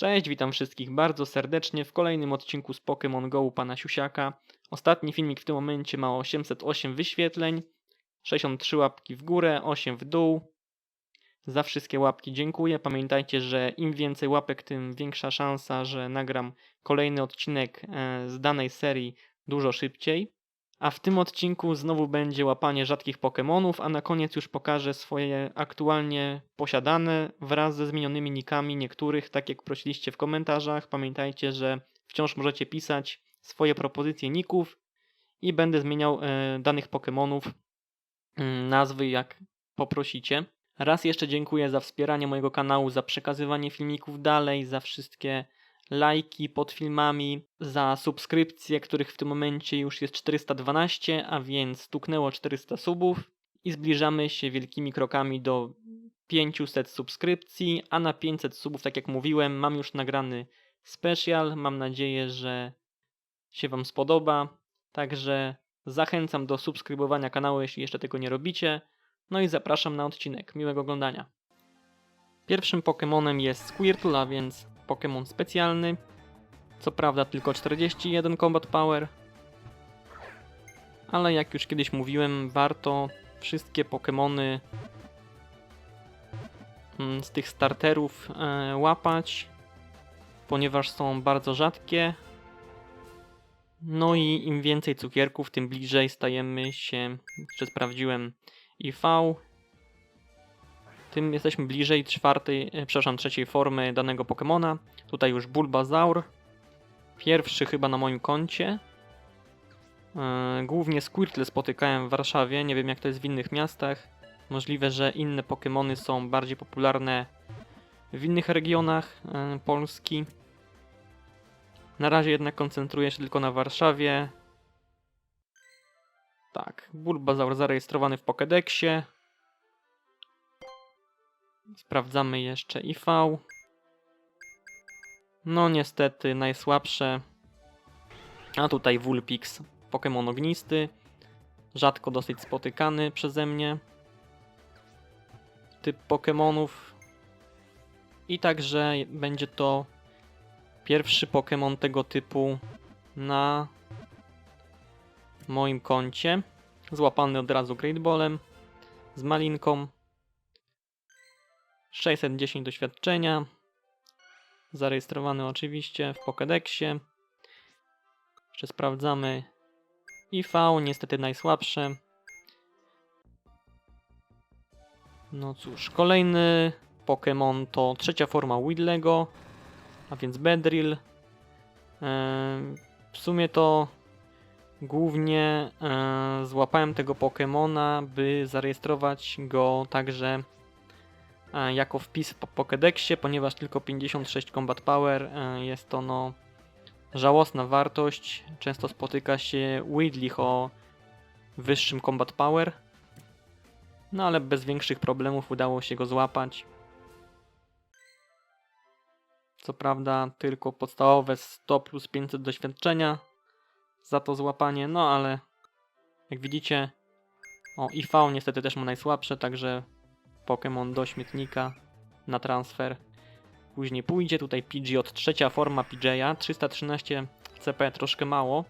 Cześć, witam wszystkich bardzo serdecznie w kolejnym odcinku z Pokémon Go pana Siusiaka. Ostatni filmik w tym momencie ma 808 wyświetleń, 63 łapki w górę, 8 w dół. Za wszystkie łapki dziękuję. Pamiętajcie, że im więcej łapek, tym większa szansa, że nagram kolejny odcinek e, z danej serii dużo szybciej. A w tym odcinku znowu będzie łapanie rzadkich Pokémonów, a na koniec już pokażę swoje aktualnie posiadane wraz ze zmienionymi nikami niektórych, tak jak prosiliście w komentarzach. Pamiętajcie, że wciąż możecie pisać swoje propozycje ników i będę zmieniał e, danych Pokémonów mm, nazwy jak poprosicie. Raz jeszcze dziękuję za wspieranie mojego kanału, za przekazywanie filmików dalej, za wszystkie lajki pod filmami, za subskrypcje, których w tym momencie już jest 412, a więc stuknęło 400 subów i zbliżamy się wielkimi krokami do 500 subskrypcji, a na 500 subów, tak jak mówiłem, mam już nagrany special. Mam nadzieję, że się Wam spodoba. Także zachęcam do subskrybowania kanału, jeśli jeszcze tego nie robicie. No i zapraszam na odcinek. Miłego oglądania. Pierwszym Pokémonem jest Squirtle, a więc Pokémon specjalny. Co prawda tylko 41 Combat Power. Ale jak już kiedyś mówiłem, warto wszystkie Pokémony mm, z tych starterów e, łapać, ponieważ są bardzo rzadkie. No i im więcej cukierków, tym bliżej stajemy się, jeszcze sprawdziłem, IV, tym jesteśmy bliżej czwartej, e, przepraszam, trzeciej formy danego Pokemona. Tutaj już Bulbazaur. Pierwszy chyba na moim koncie. Yy, głównie Squirtle spotykałem w Warszawie, nie wiem jak to jest w innych miastach. Możliwe, że inne Pokemony są bardziej popularne w innych regionach yy, Polski. Na razie jednak koncentruję się tylko na Warszawie. Tak, Bulbazaur zarejestrowany w Pokédexie. Sprawdzamy jeszcze IV. No niestety najsłabsze. A tutaj Vulpix, Pokémon ognisty. Rzadko dosyć spotykany przeze mnie. Typ Pokémonów. I także będzie to pierwszy Pokémon tego typu na moim koncie. Złapany od razu Great Ballem z malinką. 610 doświadczenia. Zarejestrowany oczywiście w Pokédexie. Jeszcze sprawdzamy IV, niestety najsłabsze. No cóż, kolejny Pokémon to trzecia forma Widlego, a więc Bedrill. W sumie to głównie złapałem tego Pokémona, by zarejestrować go także E, jako wpis po Pokédexie, ponieważ tylko 56 Combat Power e, jest to no żałosna wartość. Często spotyka się Widlich o wyższym Combat Power. No ale bez większych problemów udało się go złapać. Co prawda tylko podstawowe 100 plus 500 doświadczenia za to złapanie, no ale jak widzicie o IV niestety też ma najsłabsze, także Pokémon do śmietnika na transfer. Później pójdzie tutaj Pidgeot, trzecia forma Pidgeya, 313 CP, troszkę mało,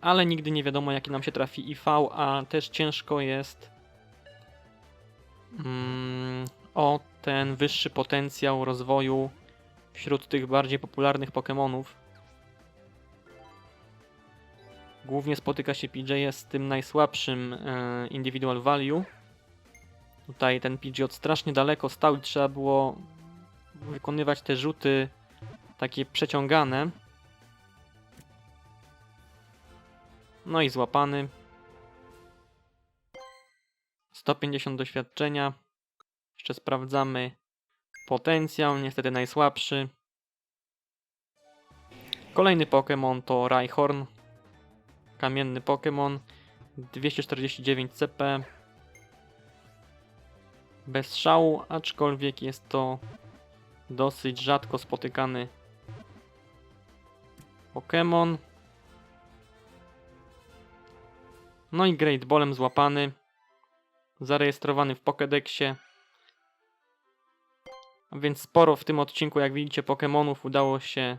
ale nigdy nie wiadomo jaki nam się trafi IV, a też ciężko jest mm, o ten wyższy potencjał rozwoju wśród tych bardziej popularnych Pokémonów. Głównie spotyka się PJ z tym najsłabszym e, individual value, Tutaj ten Pidgeot strasznie daleko stał i trzeba było wykonywać te rzuty takie przeciągane. No i złapany. 150 doświadczenia. Jeszcze sprawdzamy potencjał, niestety najsłabszy. Kolejny Pokémon to Rhyhorn. Kamienny Pokémon. 249 CP bez szału, aczkolwiek jest to dosyć rzadko spotykany Pokémon. No i Great Ballem złapany, zarejestrowany w Pokédexie. Więc sporo w tym odcinku, jak widzicie, Pokémonów udało się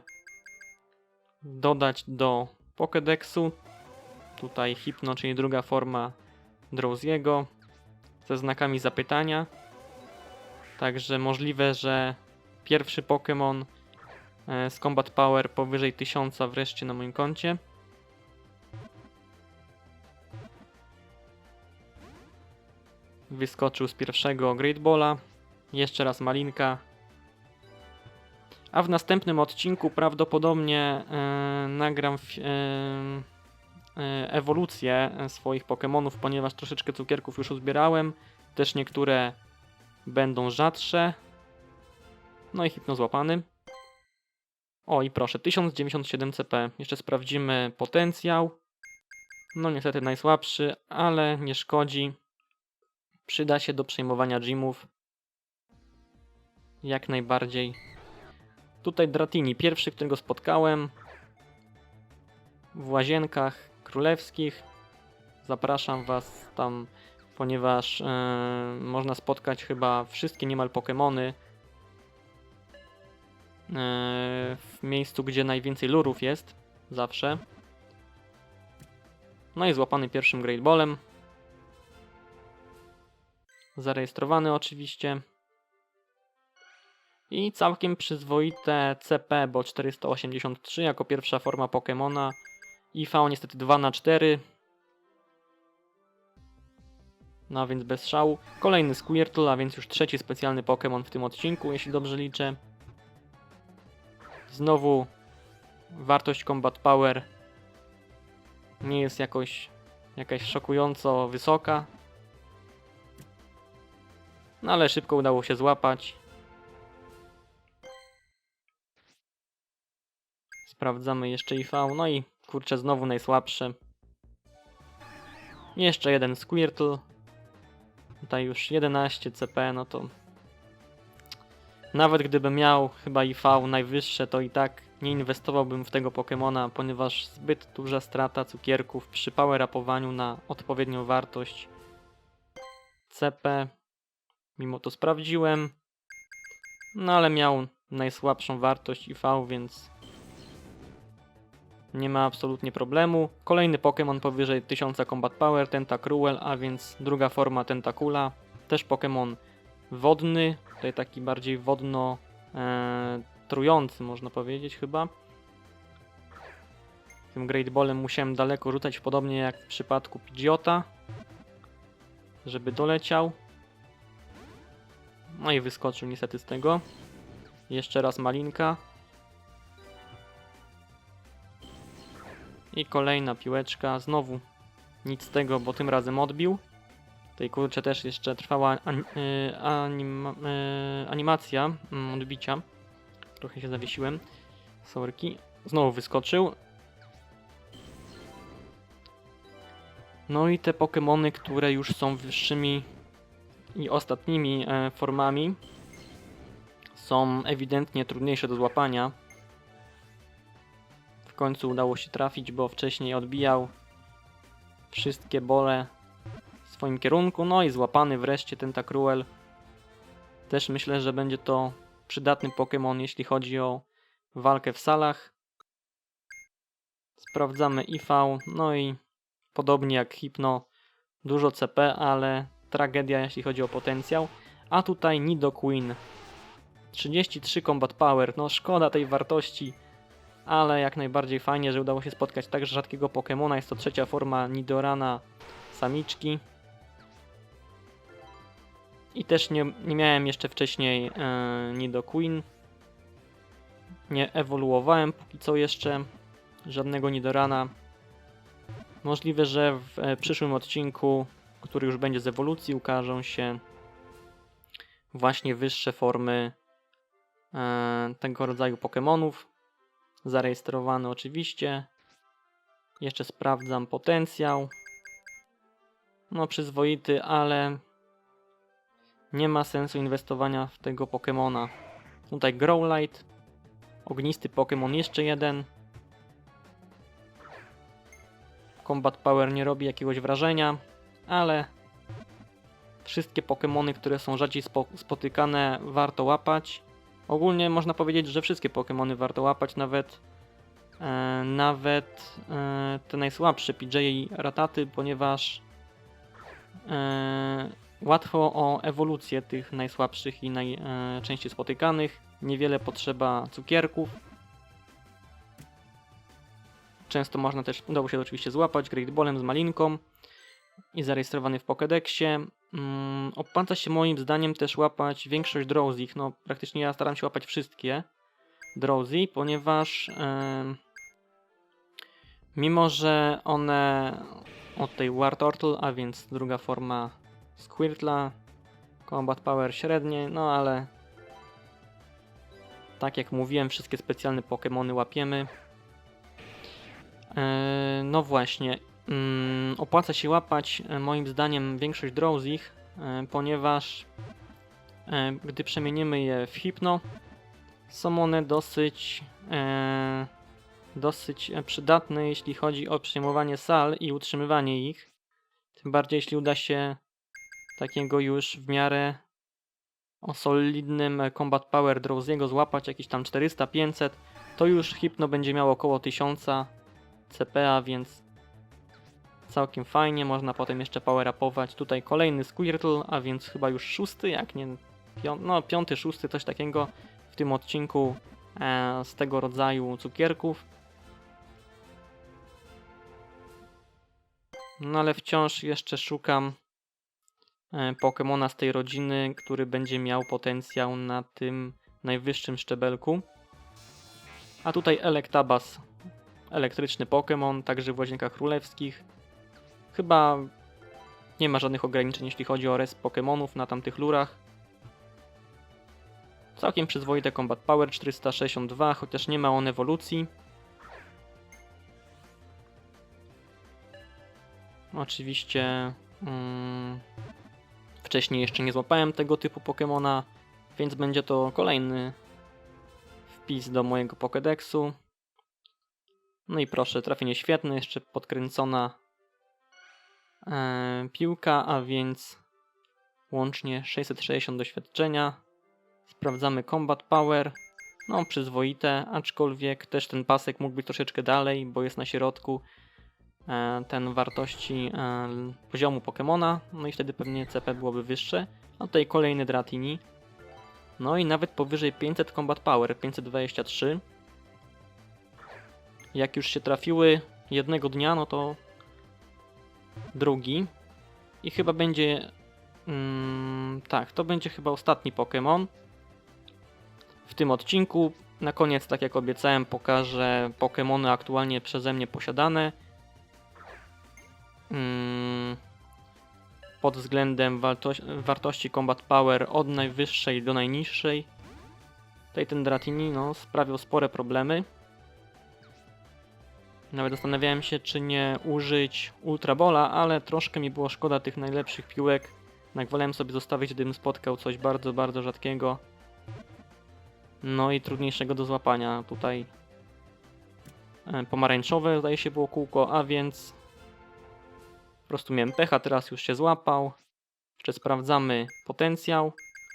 dodać do Pokédexu. Tutaj Hypno, czyli druga forma Drowsiego ze znakami zapytania. Także możliwe, że pierwszy Pokémon e, z Combat Power powyżej 1000 wreszcie na moim koncie. Wyskoczył z pierwszego Great Balla. Jeszcze raz Malinka. A w następnym odcinku prawdopodobnie e, nagram e, ewolucję swoich Pokémonów, ponieważ troszeczkę cukierków już uzbierałem. Też niektóre będą rzadsze. No i hipno złapany. O i proszę, 1097 CP. Jeszcze sprawdzimy potencjał. No niestety najsłabszy, ale nie szkodzi. Przyda się do przejmowania gymów. Jak najbardziej. Tutaj Dratini, pierwszy, którego spotkałem w łazienkach królewskich. Zapraszam Was tam, ponieważ e, można spotkać chyba wszystkie niemal Pokémony e, w miejscu, gdzie najwięcej lurów jest, zawsze. No i złapany pierwszym Great Ballem. Zarejestrowany oczywiście. I całkiem przyzwoite CP, bo 483 jako pierwsza forma Pokemona. IV niestety 2 na 4 No więc bez szału. Kolejny Squirtle, a więc już trzeci specjalny Pokémon w tym odcinku, jeśli dobrze liczę. Znowu wartość Combat Power nie jest jakoś jakaś szokująco wysoka. No ale szybko udało się złapać. Sprawdzamy jeszcze IV. No i kurczę, znowu najsłabsze. Jeszcze jeden Squirtle. Tutaj już 11 CP, no to... Nawet gdybym miał chyba IV najwyższe, to i tak nie inwestowałbym w tego Pokemona, ponieważ zbyt duża strata cukierków przy power upowaniu na odpowiednią wartość CP. Mimo to sprawdziłem. No ale miał najsłabszą wartość IV, więc nie ma absolutnie problemu. Kolejny Pokémon powyżej 1000 Combat Power, Tentacruel, a więc druga forma Tentacula. Też Pokémon wodny, tutaj taki bardziej wodno e, trujący można powiedzieć chyba. Tym Great Ballem musiałem daleko rzucać, podobnie jak w przypadku Pidgeota, żeby doleciał. No i wyskoczył niestety z tego. Jeszcze raz Malinka. I kolejna piłeczka, znowu nic z tego, bo tym razem odbił. Tej kurczę też jeszcze trwała y, anima, y, animacja y, odbicia. Trochę się zawiesiłem. Sorki. Znowu wyskoczył. No i te Pokémony, które już są wyższymi i ostatnimi e, formami są ewidentnie trudniejsze do złapania końcu udało się trafić, bo wcześniej odbijał wszystkie bole w swoim kierunku. No i złapany wreszcie Tentacruel. Też myślę, że będzie to przydatny Pokémon, jeśli chodzi o walkę w salach. Sprawdzamy IV, no i podobnie jak Hypno, dużo CP, ale tragedia jeśli chodzi o potencjał. A tutaj Nidoqueen. 33 Combat Power, no szkoda tej wartości ale jak najbardziej fajnie, że udało się spotkać tak rzadkiego Pokemona. Jest to trzecia forma Nidorana samiczki. I też nie, nie miałem jeszcze wcześniej e, Nidoqueen. Nie ewoluowałem póki co jeszcze żadnego Nidorana. Możliwe, że w e, przyszłym odcinku, który już będzie z ewolucji, ukażą się właśnie wyższe formy e, tego rodzaju Pokémonów zarejestrowany oczywiście. Jeszcze sprawdzam potencjał. No przyzwoity, ale nie ma sensu inwestowania w tego Pokemona. Tutaj Growlite, ognisty Pokémon jeszcze jeden. Combat Power nie robi jakiegoś wrażenia, ale wszystkie Pokémony, które są rzadziej spo spotykane warto łapać. Ogólnie można powiedzieć, że wszystkie Pokémony warto łapać, nawet e, nawet e, te najsłabsze PJ i Rataty, ponieważ e, łatwo o ewolucję tych najsłabszych i najczęściej spotykanych. Niewiele potrzeba cukierków. Często można też, udało się oczywiście złapać Great Ballem z malinką i zarejestrowany w Pokédexie. Mm, opłaca się moim zdaniem też łapać większość Drowsych. No, praktycznie ja staram się łapać wszystkie Drowsy, ponieważ mimo, że one od tej War Turtle, a więc druga forma Squirtla, Combat Power średnie, no ale tak jak mówiłem, wszystkie specjalne Pokémony łapiemy. E, no właśnie, opłaca się łapać e, moim zdaniem większość Drowsych, e, ponieważ e, gdy przemienimy je w Hypno, są one dosyć dosyć przydatne, jeśli chodzi o przyjmowanie sal i utrzymywanie ich. Tym bardziej, jeśli uda się takiego już w miarę o solidnym Combat Power Drowsiego złapać jakieś tam 400-500, to już Hypno będzie miało około 1000 CPA, więc całkiem fajnie. Można potem jeszcze power upować. Tutaj kolejny Squirtle, a więc chyba już szósty, jak nie pią no piąty, szósty, coś takiego w tym odcinku e, z tego rodzaju cukierków. No ale wciąż jeszcze szukam e, Pokemona z tej rodziny, który będzie miał potencjał na tym najwyższym szczebelku. A tutaj Electabuzz, elektryczny Pokémon, także w Łazienkach Królewskich. Chyba nie ma żadnych ograniczeń, jeśli chodzi o res Pokémonów na tamtych lurach. Całkiem przyzwoite Combat Power 462, chociaż nie ma on ewolucji. Oczywiście mm, wcześniej jeszcze nie złapałem tego typu Pokemona, więc będzie to kolejny wpis do mojego Pokédexu. No i proszę, trafienie świetne, jeszcze podkręcona piłka, a więc łącznie 660 doświadczenia. Sprawdzamy Combat Power. No, przyzwoite, aczkolwiek też ten pasek mógł być troszeczkę dalej, bo jest na środku e, ten wartości e, poziomu Pokemona, no i wtedy pewnie CP byłoby wyższe. A tutaj kolejny Dratini. No i nawet powyżej 500 Combat Power, 523. Jak już się trafiły jednego dnia, no to drugi. I chyba będzie. Mm, tak, to będzie chyba ostatni Pokémon w tym odcinku. Na koniec, tak jak obiecałem, pokażę Pokémony aktualnie przeze mnie posiadane. Mm, pod względem wartości, wartości Combat Power od najwyższej do najniższej. Tutaj ten Dratini no, sprawiał spore problemy. Nawet zastanawiałem się, czy nie użyć Ultra Bola, ale troszkę mi było szkoda tych najlepszych piłek. Jednak wolałem sobie zostawić, gdybym spotkał coś bardzo, bardzo rzadkiego. No i trudniejszego do złapania. Tutaj e, pomarańczowe zdaje się było kółko, a więc po prostu miałem pecha, teraz już się złapał. Jeszcze sprawdzamy potencjał.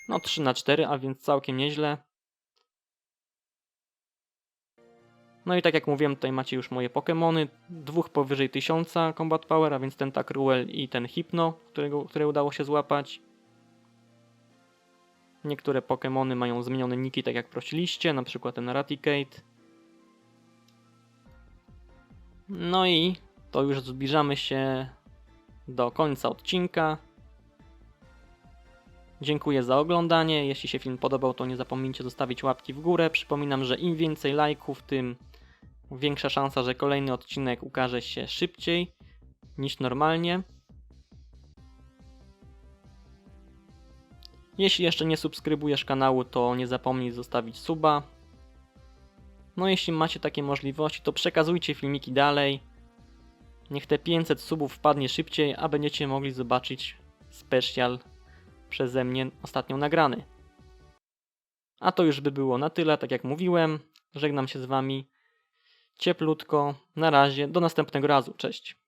No 3 na 4, a więc całkiem nieźle. No i tak jak mówiłem, tutaj macie już moje Pokémony. Dwóch powyżej 1000 Combat Power, a więc ten Takruel i ten Hypno, którego, które udało się złapać. Niektóre Pokémony mają zmienione niki, tak jak prosiliście, na przykład ten Raticate. No i to już zbliżamy się do końca odcinka. Dziękuję za oglądanie. Jeśli się film podobał, to nie zapomnijcie zostawić łapki w górę. Przypominam, że im więcej lajków, tym większa szansa, że kolejny odcinek ukaże się szybciej niż normalnie. Jeśli jeszcze nie subskrybujesz kanału, to nie zapomnij zostawić suba. No jeśli macie takie możliwości, to przekazujcie filmiki dalej. Niech te 500 subów wpadnie szybciej, a będziecie mogli zobaczyć special przeze mnie ostatnio nagrany. A to już by było na tyle, tak jak mówiłem. Żegnam się z wami cieplutko. Na razie, do następnego razu. Cześć.